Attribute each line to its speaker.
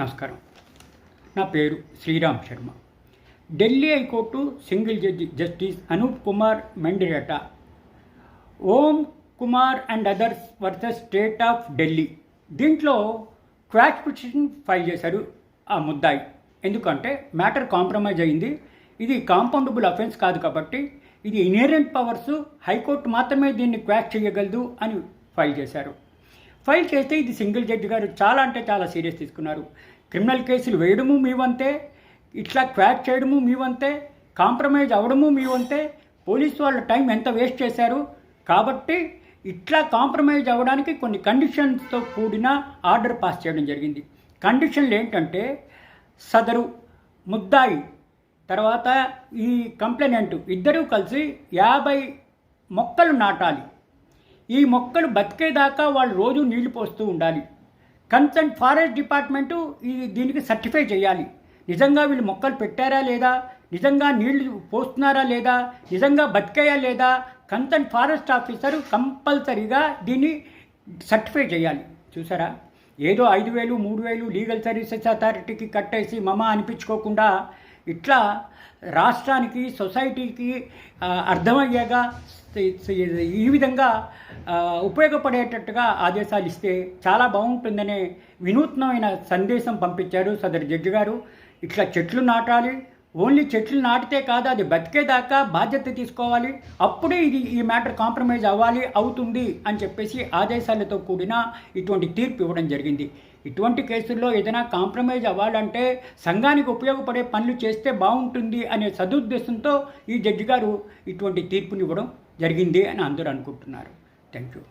Speaker 1: నమస్కారం. నా పేరు Sriram Sharma. Delhi high court single judge justice Anup Kumar Mendiratta. Om Kumar and others versus state of Delhi. దీంట్లో quash petition file చేశారు ఆ ముద్దాయి. ఎందుకంటే మ్యాటర్ కాంప్రమైజ్ అయింది. ఇది కాంపౌండబుల్ అఫెన్స్ కాదు కాబట్టి ఇది ఇన్హెరెంట్ పవర్స్ హైకోర్టు మాత్రమే దీన్ని క్వాష్ చేయగలదు అని ఫైల్ చేశారు. ఫైల్ చేస్తే ఇది సింగిల్ జడ్జి గారు చాలా అంటే చాలా సీరియస్ తీసుకున్నారు. క్రిమినల్ కేసులు వేయడము మీ వంతే ఇట్లా క్వాక్ చేయడము మీ వంతే కాంప్రమైజ్ అవ్వడము మీ వంతే పోలీసు వాళ్ళ టైం ఎంత వేస్ట్ చేశారు కాబట్టి ఇట్లా కాంప్రమైజ్ అవ్వడానికి కొన్ని కండిషన్స్తో కూడిన ఆర్డర్ పాస్ చేయడం జరిగింది. కండిషన్లు ఏంటంటే సదరు ముద్దాయి తర్వాత ఈ కంప్లైనెంట్ ఇద్దరూ కలిసి యాభై మొక్కలు నాటాలి. ఈ మొక్కలు బతికేదాకా వాళ్ళు రోజు నీళ్ళు పోస్తూ ఉండాలి. కన్సర్న్ ఫారెస్ట్ డిపార్ట్మెంటు ఈ దీనికి సర్టిఫై చేయాలి. నిజంగా వీళ్ళు మొక్కలు పెట్టారా లేదా? నిజంగా నీళ్ళు పోస్తున్నారా లేదా? నిజంగా బతికాయా లేదా? కన్సర్న్ ఫారెస్ట్ ఆఫీసర్ కంపల్సరీగా దీన్ని సర్టిఫై చేయాలి. చూసారా? ఏదో ఐదు వేలు మూడు వేలు లీగల్ సర్వీసెస్ అథారిటీకి కట్టేసి మమ అనిపించుకోకుండా ఇట్లా రాష్ట్రానికి సొసైటీకి అర్థమయ్యేగా ఈ విధంగా ఉపయోగపడేటట్టుగా ఆదేశాలు ఇస్తే చాలా బాగుంటుందనే వినూత్నమైన సందేశం పంపించారు సదరు జడ్జి గారు. ఇట్లా చెట్లు నాటాలి ఓన్లీ చెట్లు నాటితే కాదు అది బతికేదాకా బాధ్యత తీసుకోవాలి. అప్పుడే ఇది ఈ మ్యాటర్ కాంప్రమైజ్ అవ్వాలి అవుతుంది అని చెప్పేసి ఆదేశాలతో కూడిన ఇటువంటి తీర్పు ఇవ్వడం జరిగింది. ఇటువంటి కేసుల్లో ఏదైనా కాంప్రమైజ్ అవ్వాలంటే సంఘానికి ఉపయోగపడే పనులు చేస్తే బాగుంటుంది అనే సదుద్దేశంతో ఈ జడ్జి గారు ఇటువంటి తీర్పునివ్వడం జరిగింది అని అందరూ అనుకుంటున్నారు. Thank you